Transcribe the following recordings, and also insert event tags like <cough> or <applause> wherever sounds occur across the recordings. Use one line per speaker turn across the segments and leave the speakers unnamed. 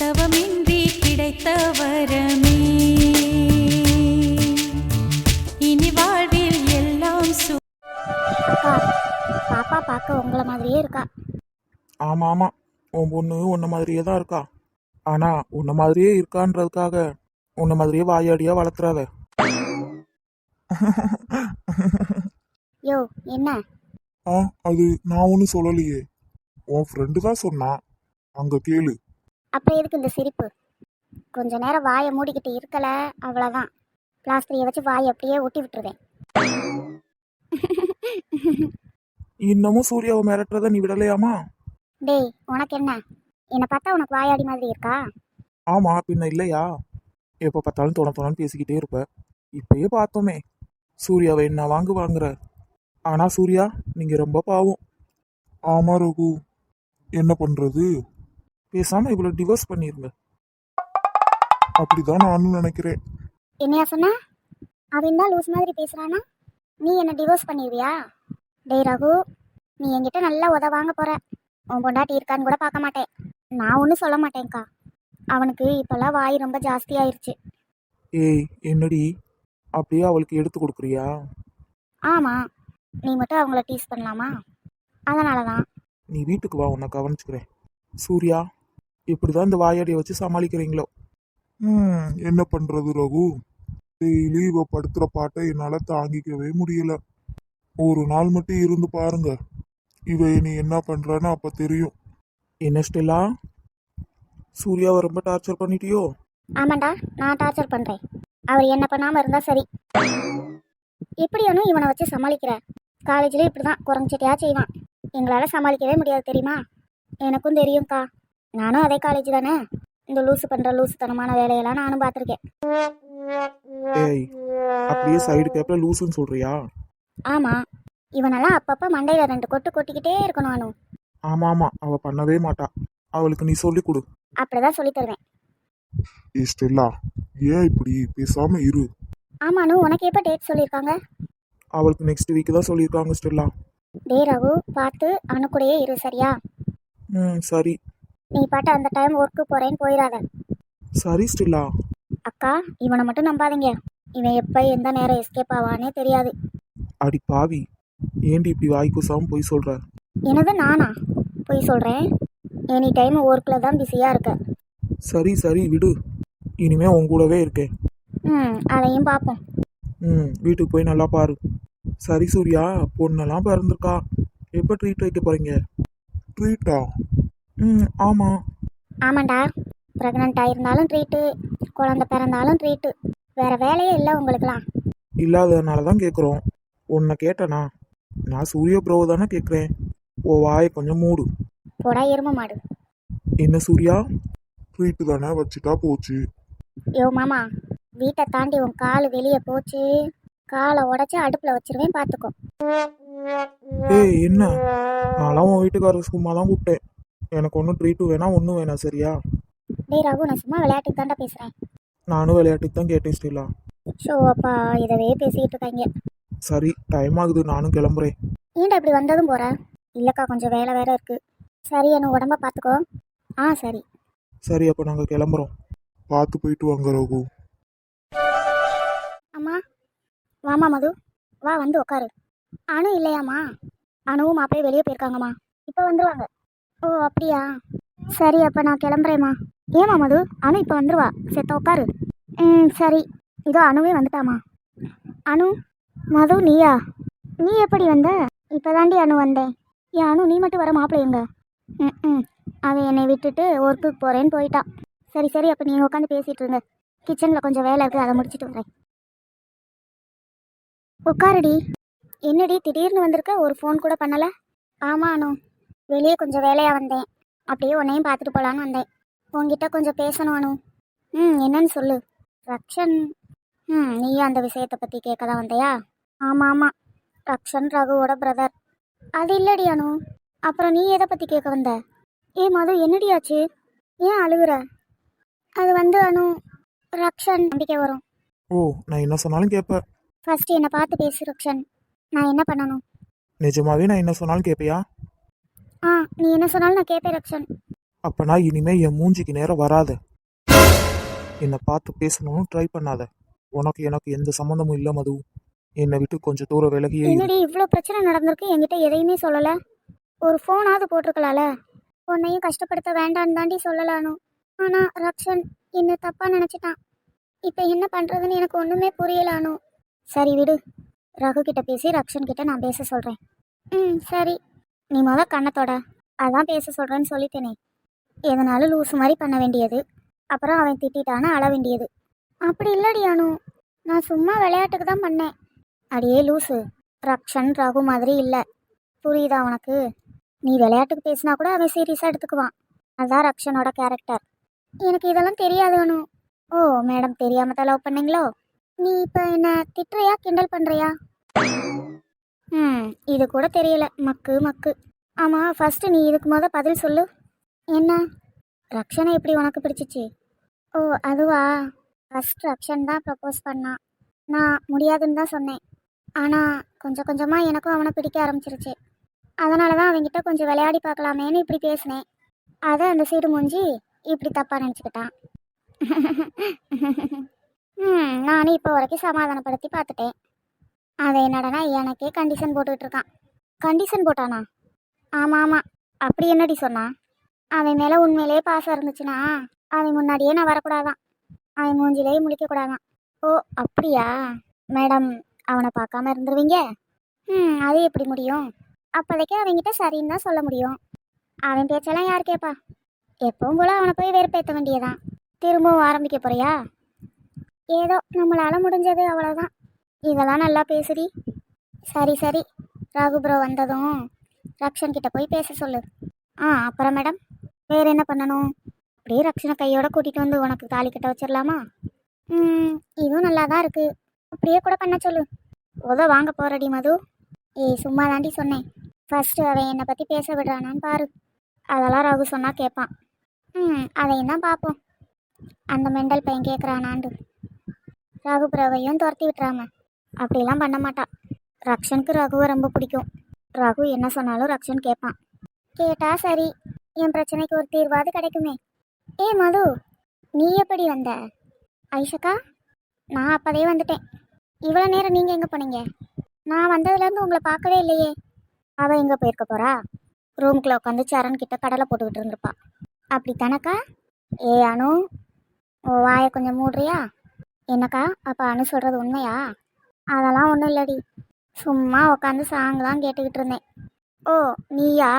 தவமின்றி கிடைத்த வரமே இனி வாழ்வில் எல்லாம் சு
பாப்பா பார்க்க உங்களை மாதிரியே இருக்கா?
ஆமாம் ஆமாம் உன் பொண்ணு உன்ன மாதிரியே தான் இருக்கா? ஆனால் உன்ன மாதிரியே இருக்கான்றதுக்காக உன்ன மாதிரியே வாயாடியா வளர்த்துறாத.
யோ என்ன?
ஆ அது நான் ஒன்றும் சொல்லலையே. உன் ஃப்ரெண்டு தான் சொன்னான். அங்க கேளு.
அப்புறம் எதுக்கு இந்த சிரிப்பு? கொஞ்ச நேரம் வாயை மூடிக்கிட்டு இருக்கல அவ்வளோதான் பிளாஸ்டரியை வச்சு வாயை அப்படியே ஒட்டி விட்டுருவேன்.
இன்னமும் சூர்யாவை மிரட்டுறத நீ விடலையாமா?
டேய் உனக்கு என்ன? என்னை பார்த்தா உனக்கு வாயாடி மாதிரி இருக்கா?
ஆமாம் பின்ன இல்லையா? எப்போ பார்த்தாலும் தொண தொணன்னு பேசிக்கிட்டே இருப்ப. இப்பயே பார்த்தோமே சூர்யாவை என்ன வாங்கு வாங்குற? ஆனால் சூர்யா நீங்கள் ரொம்ப பாவம்.
ஆமா ரகு. என்ன பண்றது?
பேசாமல் இவ்வளோ டிவோர்ஸ் பண்ணிருங்க.
அப்படிதான் நானும் நினைக்கிறேன்.
என்னையா சொன்ன? அவன் தான் லூஸ் மாதிரி பேசுறானா? நீ என்ன டிவோர்ஸ் பண்ணிடுவியா டேய் ரகு நீ என்கிட்ட நல்லா உத வாங்க போற. உன் பொண்டாட்டி இருக்கான்னு கூட பார்க்க மாட்டேன். நான் ஒன்றும் சொல்ல மாட்டேன்க்கா. அவனுக்கு இப்போல்லாம் வாய் ரொம்ப ஜாஸ்தி ஆயிருச்சு.
ஏய் என்னடி? அப்படியே அவளுக்கு எடுத்து கொடுக்குறியா?
ஆமாம் நீ மட்டும் அவங்கள டீஸ் பண்ணலாமா? அதனால தான்
நீ வீட்டுக்கு வா உன்னை கவனிச்சுக்கிறேன். சூர்யா இப்படிதான் இந்த வாயாடியை வச்சு சமாளிக்கிறீங்களோ?
ம். என்ன பண்றது ரகு? டெய்லி இவ படுத்துற பாட்டை என்னால தாங்கிக்கவே முடியல. ஒரு நாள் மட்டும் இருந்து பாருங்க. இவ நீ என்ன பண்றான்னு அப்ப தெரியும்.
என்ன ஸ்டெல்லா? சூர்யாவை ரொம்ப டார்ச்சர் பண்ணிட்டியோ?
ஆமாண்டா நான் டார்ச்சர் பண்ணுறேன் அவர் என்ன பண்ணாமல் இருந்தால் சரி. எப்படியானும் இவனை வச்சு சமாளிக்கிற? காலேஜில் இப்படி தான் குறைஞ்சிட்டியா செய்வான். எங்களால் சமாளிக்கவே முடியாது தெரியுமா? எனக்கும் தெரியும்க்கா. நானும் அதே காலேஜ் தானே? இந்த லூசு பண்ணுற லூசுத்தனமான வேலையெல்லாம் நானும் பார்த்துருக்கேன்.
ஏய் அப்படியே சைடு கேப்ல லூசுன்னு சொல்றியா?
ஆமாம் இவனெல்லாம் அப்பப்போ மண்டையில் ரெண்டு கொட்டு கொட்டிக்கிட்டே இருக்கணும் அனு.
ஆமா ஆமா. அவ பண்ணவே மாட்டா. அவளுக்கு நீ சொல்லி கொடு.
அப்படிதான் சொல்லி தருவேன்.
ஏ ஸ்டெல்லா. ஏன் இப்படி? பேசாம இரு.
ஆமா அனு. உனக்கு எப்போ டேட் சொல்லியிருக்காங்க?
அவளுக்கு நெக்ஸ்ட் வீக் தான் சொல்லியிருக்காங்க ஸ்டெல்லா.
டே ரகு. பார்த்து அனு கூடயே இரு சரியா?
ம் சரி.
நீ பாட்டு அந்த டைம் ஒர்க்கு போகிறேன்னு போயிடாத
சரி ஸ்டெல்லா.
அக்கா இவனை மட்டும் நம்பாதீங்க. இவன் எப்போ எந்த நேரம் எஸ்கேப் ஆவானே தெரியாது.
அடி பாவி. ஏண்டி இப்படி வாய் கூசாம போய் சொல்ற?
என்னது நானா? போய் சொல்கிறேன் எனி டைம் ஒர்க்கில் தான் பிஸியாக இருக்க.
சரி சரி விடு. இனிமே உன் கூடவே இருக்கேன்.
ம் அதையும் பார்ப்போம்
ம் வீட்டுக்கு போய் நல்லா பாரு. சரி சூர்யா பொண்ணெல்லாம் பிறந்திருக்கா. எப்போ ட்ரீட் வைக்க போறீங்க?
ட்ரீட்டா
ம் ஆமாம்
ஆமாண்டா. ப்ரெக்னெண்ட்டாக இருந்தாலும் ட்ரீட்டு குழந்த பிறந்தாலும் ட்ரீட்டு வேறு வேலையே இல்லை உங்களுக்குலாம்
இல்லாததுனால தான் கேட்குறோம் உன்னை கேட்டனா? நான் சூரிய ப்ரோ தானே கேட்குறேன் ஓ வாயை கொஞ்சம் மூடு.
போடா எரும மாடு.
என்ன சூர்யா?
ட்ரீட்டு தானே வச்சுட்டா போச்சு.
யோ மாமா வீட்டை தாண்டி உன் கால் வெளியே போச்சு. காலை உடச்சி அடுப்பில் வச்சிருவேன் பார்த்துக்கோ
ஏய் என்ன? நான்லாம் உன் வீட்டுக்காரர் சும்மா தான் கூப்பிட்டேன். எனக்கு ஒன்றும் ட்ரீட்டும் வேணாம் ஒன்றும் வேணாம் சரியா?
டேய் ரகு நான் சும்மா விளையாட்டுக்கு தாண்டா பேசுகிறேன்
நானும் விளையாட்டுக்கு தான் கேட்டேன் ஸ்டீலா.
ஷோ அப்பா இதவே பேசிக்கிட்டு இருக்காங்க.
சரி டைம் ஆகுது நானும் கிளம்புறேன்.
ஏன்டா இப்படி வந்ததும் போற? இல்லைக்கா கொஞ்சம் வேலை வேற இருக்கு. சரி என்ன உடம்ப பார்த்துக்கோ ஆ சரி.
சரி அப்போ நாங்கள் கிளம்புறோம்.
பார்த்து போயிட்டு வாங்க ரகு.
அம்மா வாமா மது. வா வந்து உட்காரு அனு இல்லையாம்மா? அனுவும் மாப்பிளையும் வெளியே போயிருக்காங்கம்மா. இப்போ வந்துருவாங்க. ஓ அப்படியா? சரி அப்போ நான் கிளம்புறேம்மா. ஏமா மது? அனு இப்போ வந்துருவா. செத்த உட்காரு. ம் சரி. இதோ அணுவே வந்துட்டாமா அனு மது நீயா? நீ எப்படி வந்த? இப்போதாண்டி அனு வந்தேன். ஏன் அனு நீ மட்டும் வர மாப்பிள்ளைங்க ம் ம். அவன் என்னை விட்டுட்டு ஒர்க்குக்கு போகிறேன்னு போயிட்டான் சரி சரி அப்போ நீங்கள் உட்காந்து பேசிகிட்டு இருங்க. கிச்சனில் கொஞ்சம் வேலை இருக்குது அதை முடிச்சிட்டு வரேன். உட்காருடி. என்னடி திடீர்னு வந்திருக்க? ஒரு ஃபோன் கூட பண்ணலை? ஆமாம் அனு. வெளியே கொஞ்சம் வேலையாக வந்தேன். அப்படியே உன்னையும் பார்த்துட்டு போகலான்னு வந்தேன். உன்கிட்ட கொஞ்சம் பேசணும் அனு. ம் என்னன்னு சொல்லு. ரக்ஷன். ம் நீயும் அந்த விஷயத்தை பற்றி கேட்க தான் வந்தியா? ஆமாம் ஆமாம் ரக்ஷன் ரகுவோட பிரதர் அது இல்லடி அனு. அப்புறம் நீ எதை பற்றி கேட்க வந்த? ஏ மது என்னடி ஆச்சு? ஏன் அழுகுற அது வந்து அனு ரக்ஷன் நம்பிக்கை வரும்.
ஓ நான் என்ன சொன்னாலும் கேட்ப
ஃபர்ஸ்ட் என்னை பார்த்து பேசு ரக்ஷன். நான் என்ன பண்ணணும்?
நிஜமாவே நான் என்ன சொன்னாலும் கேட்பியா
ஆ நீ என்ன சொன்னாலும் நான் கேட்பேன் ரக்ஷன்.
அப்பனா இனிமே என் மூஞ்சிக்கு நேரம் வராத. என்னை பார்த்து பேசணும்னு ட்ரை பண்ணாத. உனக்கு எனக்கு எந்த சம்மந்தமும் இல்லை மது. என்னை விட்டு கொஞ்சம் தூரம் விலகியே இரு.
என்னடி இவ்வளோ பிரச்சனை நடந்திருக்கு? என்கிட்ட எதையுமே சொல்லலை. ஒரு ஃபோனாவது போட்டிருக்கலாம்ல. உன்னையும் கஷ்டப்படுத்த வேண்டான்னு தாண்டி சொல்லலானு. ஆனால் ரக்ஷன் என்ன தப்பாக நினச்சிட்டான். இப்போ என்ன பண்ணுறதுன்னு எனக்கு ஒன்றுமே புரியலானு. சரி விடு. ரகு கிட்ட பேசி ரக்ஷன் கிட்ட நான் பேச சொல்கிறேன் ம் சரி. நீ முத கண்ணத்தோட அதான் பேச சொல்கிறேன்னு சொல்லிட்டேனே. எதனாலும் லூசு மாதிரி பண்ண வேண்டியது? அப்புறம் அவன் திட்டானா அழ வேண்டியது. அப்படி இல்லடி அனு. நான் சும்மா விளையாட்டுக்கு தான் பண்ணேன். அடியே லூசு. ரக்ஷன் ரகு மாதிரி இல்லை. புரியுதா உனக்கு? நீ விளையாட்டுக்கு பேசினா கூட அவன் சீரியஸாக எடுத்துக்குவான். அதான் ரக்ஷனோட கேரக்டர் எனக்கு இதெல்லாம் தெரியாது அனு. ஓ மேடம் தெரியாமல் தான் லவ் பண்ணீங்களோ? நீ இப்போ என்ன திட்டுறியா கிண்டல் பண்ணுறியா ம் இது கூட தெரியல. மக்கு மக்கு. ஆமாம் ஃபஸ்ட்டு நீ இதுக்கு முத பதில் சொல்லு. என்ன? ரக்ஷனை எப்படி உனக்கு பிடிச்சிச்சு? ஓ அதுவா? ஃபஸ்ட் ரக்ஷன் தான் ப்ரப்போஸ் பண்ணான் நான் முடியாதுன்னு தான் சொன்னேன். ஆனால் கொஞ்சம் கொஞ்சமாக எனக்கும் அவனை பிடிக்க ஆரம்பிச்சிருச்சு. அதனால தான் அவன்கிட்ட கொஞ்சம் விளையாடி பார்க்கலாமேன்னு இப்படி பேசினேன். அதை அந்த சீடு மூஞ்சி இப்படி தப்பாக நினச்சிக்கிட்டான். <laughs> ம் நானும் இப்போ வரைக்கும் சமாதானப்படுத்தி பார்த்துட்டேன். அவன் என்னடனா எனக்கே கண்டிஷன் போட்டுக்கிட்டு இருக்கான் கண்டிஷன் போட்டானா? ஆமாம் ஆமாம் அப்படி என்னடி சொன்னான் அவன் மேலே உண்மையிலேயே பாசம் இருந்துச்சுன்னா அவன் முன்னாடியே நான் வரக்கூடாதான். அவன் மூஞ்சிலேயே முழிக்கக்கூடாதான். ஓ அப்படியா? மேடம் அவனை பார்க்காம இருந்துருவீங்க? ம் அது எப்படி முடியும்? அப்போதைக்கு அவன்கிட்ட சரின்னு தான் சொல்ல முடியும். அவன் பேச்செல்லாம் யார் கேட்பா எப்பவும் போல அவனை போய் வெறுப்பேற்ற வேண்டியதான். திரும்பவும் ஆரம்பிக்க போறியா? ஏதோ நம்மளால் முடிஞ்சது அவ்வளோதான் இதெல்லாம் நல்லா பேசுடி. சரி சரி. ராகு ப்ரோ வந்ததும் ரக்ஷன் கிட்ட போய் பேச சொல்லு. ஆ அப்புறம் மேடம் வேறு என்ன பண்ணணும்? அப்படியே ரக்ஷனை கையோட கூட்டிகிட்டு வந்து உனக்கு தாலி கட்ட வச்சிடலாமா? ம் இதுவும் நல்லா தான் இருக்குது அப்படியே கூட பண்ண சொல்லு. உத வாங்க போகிறடி மது. ஏய் சும்மா தாண்டி சொன்னேன். ஃபஸ்ட்டு அவன் என்னை பற்றி பேச விடுறானான்னு பாரு. அதெல்லாம் ராகு சொன்னால் கேட்பான். ம் அதையும் தான் பார்ப்போம். அந்த மெண்டல் பையன் கேட்குறானாண்டு ராகு பிரவையும் துரத்தி விட்டுறாம. அப்படிலாம் பண்ண மாட்டா. ரக்ஷனுக்கு ரகுவை ரொம்ப பிடிக்கும். ரகு என்ன சொன்னாலும் ரக்ஷன் கேட்பான். கேட்டா சரி என் பிரச்சனைக்கு ஒரு தீர்வாது கிடைக்குமே. ஏ மது நீ எப்படி வந்த? ஐஷக்கா நான் அப்போதே வந்துட்டேன். இவ்வளோ நேரம் நீங்கள் எங்கே போனீங்க? நான் வந்ததுலேருந்து உங்களை பார்க்கவே இல்லையே. அவள் எங்கே போயிருக்க போறா? ரூம்குள்ளே உட்காந்து சரண் கிட்ட கடலை போட்டுக்கிட்டு இருந்திருப்பா. அப்படி தானக்கா ஏ அனு ஓ வாயை கொஞ்சம் மூடுறியா? என்னக்கா அப்போ அனு சொல்கிறது உண்மையா? அதெல்லாம் ஒன்றும் இல்லடி. சும்மா உட்காந்து சாங் தான் கேட்டுக்கிட்டு இருந்தேன். ஓ நீயா?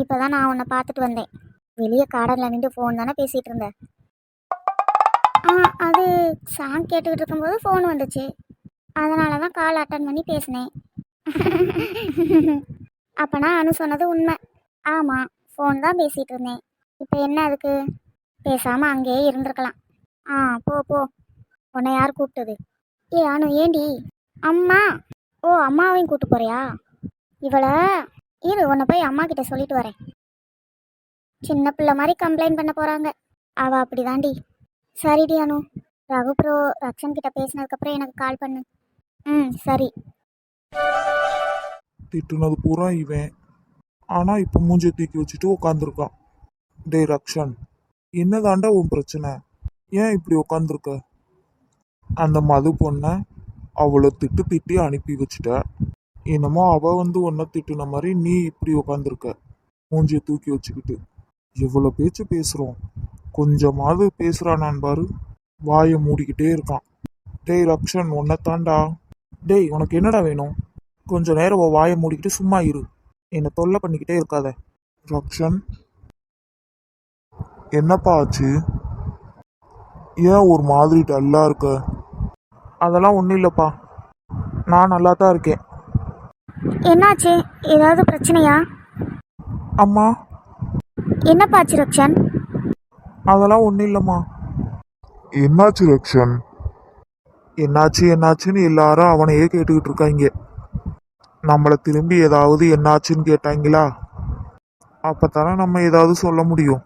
இப்போ தான் நான் உன்னை பார்த்துட்டு வந்தேன். வெளியே கார்டனில் நின்று ஃபோன் தானே பேசிகிட்டு இருந்தேன் ஆ அது சாங் கேட்டுக்கிட்டு இருக்கும்போது ஃபோன் வந்துச்சு. அதனால தான் கால் அட்டன் பண்ணி பேசினேன். நான் <laughs> அனு சொன்னது உண்மை. ஆமாம் ஃபோன் தான் பேசிகிட்டு இருந்தேன். இப்போ என்ன அதுக்கு? பேசாமல் அங்கேயே இருந்திருக்கலாம். ஆ போ போ. உன்னை யார் கூப்பிட்டது? ஏ அனு ஏண்டி? அம்மா. ஓ அம்மாவையும் கூட்டு போறியா? இவளை? இரு உன்னை போய் அம்மா கிட்ட சொல்லிட்டு வரேன். சின்ன பிள்ளை மாதிரி கம்ப்ளைண்ட் பண்ண போகிறாங்க அவ அப்படிதாண்டி. சரிடி அனு. ரகு ப்ரோ ரக்ஷன் கிட்ட பேசினதுக்கப்புறம் எனக்கு கால் பண்ணு. ம் சரி.
திட்டுனது பூரா இவன். ஆனா இப்ப மூஞ்சி தூக்கி வச்சுட்டு உட்காந்துருக்கான் டேய் ரக்ஷன். என்னதாண்டா உன் பிரச்சனை? ஏன் இப்படி உட்காந்துருக்க அந்த மது பொண்ணை அவளை திட்டு திட்டி அனுப்பி வச்சுட்ட. என்னமோ அவள் வந்து உன்னை திட்டுன மாதிரி நீ இப்படி உட்காந்துருக்க மூஞ்சியை தூக்கி வச்சுக்கிட்டு. எவ்வளோ பேச்சு பேசுகிறோம் கொஞ்சமாவது பேசுறானான் பாரு. வாயை மூடிக்கிட்டே இருக்கான். டேய் ரக்ஷன் உன்னை தாண்டா.
டேய் உனக்கு என்னடா வேணும்? கொஞ்ச நேரம் வாயை மூடிக்கிட்டு சும்மா இரு. என்னை தொல்லை பண்ணிக்கிட்டே இருக்காத.
ரக்ஷன். என்னப்பா ஆச்சு? ஏன் ஒரு மாதிரி டல்லா இருக்க?
அதெல்லாம் ஒன்றும் இல்லைப்பா. நான் நல்லா தான் இருக்கேன்.
என்னாச்சு? ஏதாவது பிரச்சனையா?
அம்மா.
என்னப்பாச்சு ரக்ஷன்?
அதெல்லாம் ஒன்றும் இல்லைம்மா.
என்னாச்சு ரக்ஷன்?
என்னாச்சு என்னாச்சுன்னு எல்லாரும் அவனையே கேட்டுக்கிட்டு இருக்காங்க. நம்மளை திரும்பி ஏதாவது என்னாச்சுன்னு கேட்டாங்களா? அப்பத்தானே நம்ம ஏதாவது சொல்ல முடியும்.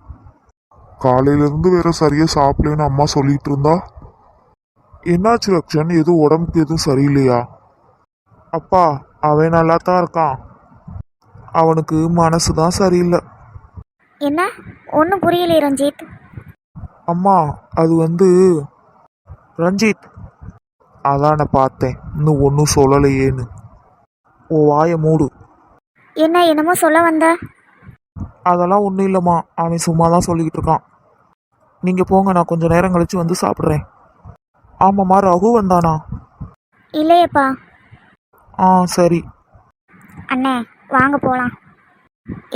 காலையில இருந்து வேற சரியா சாப்பிடலன்னு அம்மா சொல்லிட்டு இருந்தா? என்னாச்சு ரக்ஷன்? எதுவும் உடம்புக்கு எதுவும் சரியில்லையா?
அப்பா அவன் நல்லா தான் இருக்கான். அவனுக்கு மனசு தான் சரியில்லை.
என்ன? ஒன்றும் புரியலையே ரஞ்சித்.
அம்மா அது வந்து ரஞ்சித். அதான் நான் பார்த்தேன். இன்னும் ஒன்றும் சொல்லலையேன்னு. ஓ வாயை மூடு.
என்ன என்னமோ சொல்ல வந்த?
அதெல்லாம் ஒன்றும் இல்லைம்மா. அவன் சும்மா தான் சொல்லிக்கிட்டு இருக்கான். நீங்கள் போங்க நான் கொஞ்சம் நேரம் கழிச்சு வந்து சாப்பிட்றேன். ஆமாம்மா ரகு வந்தானா?
இல்லையேப்பா.
ஆ சரி.
அண்ணே வாங்க போகலாம்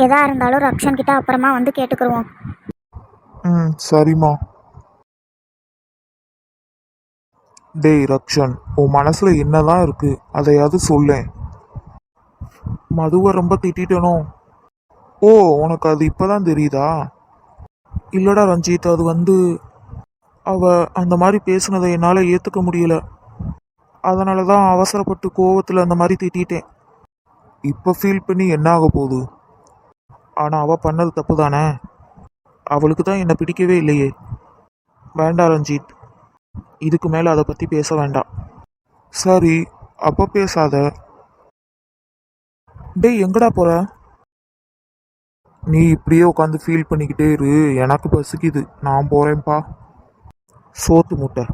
எதா இருந்தாலும் ரக்ஷன் கிட்ட அப்புறமா வந்து கேட்டுக்கிருவோம்.
ம் சரிம்மா. டேய் ரக்ஷன் உன் மனசுல என்னதான் இருக்கு அதையாவது சொல்லேன். மதுவை ரொம்ப திட்டிட்டனோ? ஓ உனக்கு அது இப்போதான் தெரியுதா? இல்லடா ரஞ்சித் அது வந்து அவ அந்த மாதிரி பேசுனதை என்னால் ஏற்றுக்க முடியல. அதனால தான் அவசரப்பட்டு கோவத்தில் அந்த மாதிரி திட்டிட்டேன். இப்போ ஃபீல் பண்ணி என்ன ஆக போகுது? ஆனால் அவள் பண்ணது தப்பு தானே அவளுக்கு தான் என்னை பிடிக்கவே இல்லையே. வேண்டாம் ரஞ்சித். இதுக்கு மேலே அதை பற்றி பேச வேண்டாம். சரி அப்போ பேசாத. டேய் எங்கடா போகிற நீ இப்படியே உட்காந்து ஃபீல் பண்ணிக்கிட்டே இரு. எனக்கு பசிக்குது. நான் போகிறேன்ப்பா சோத்து முட்டை.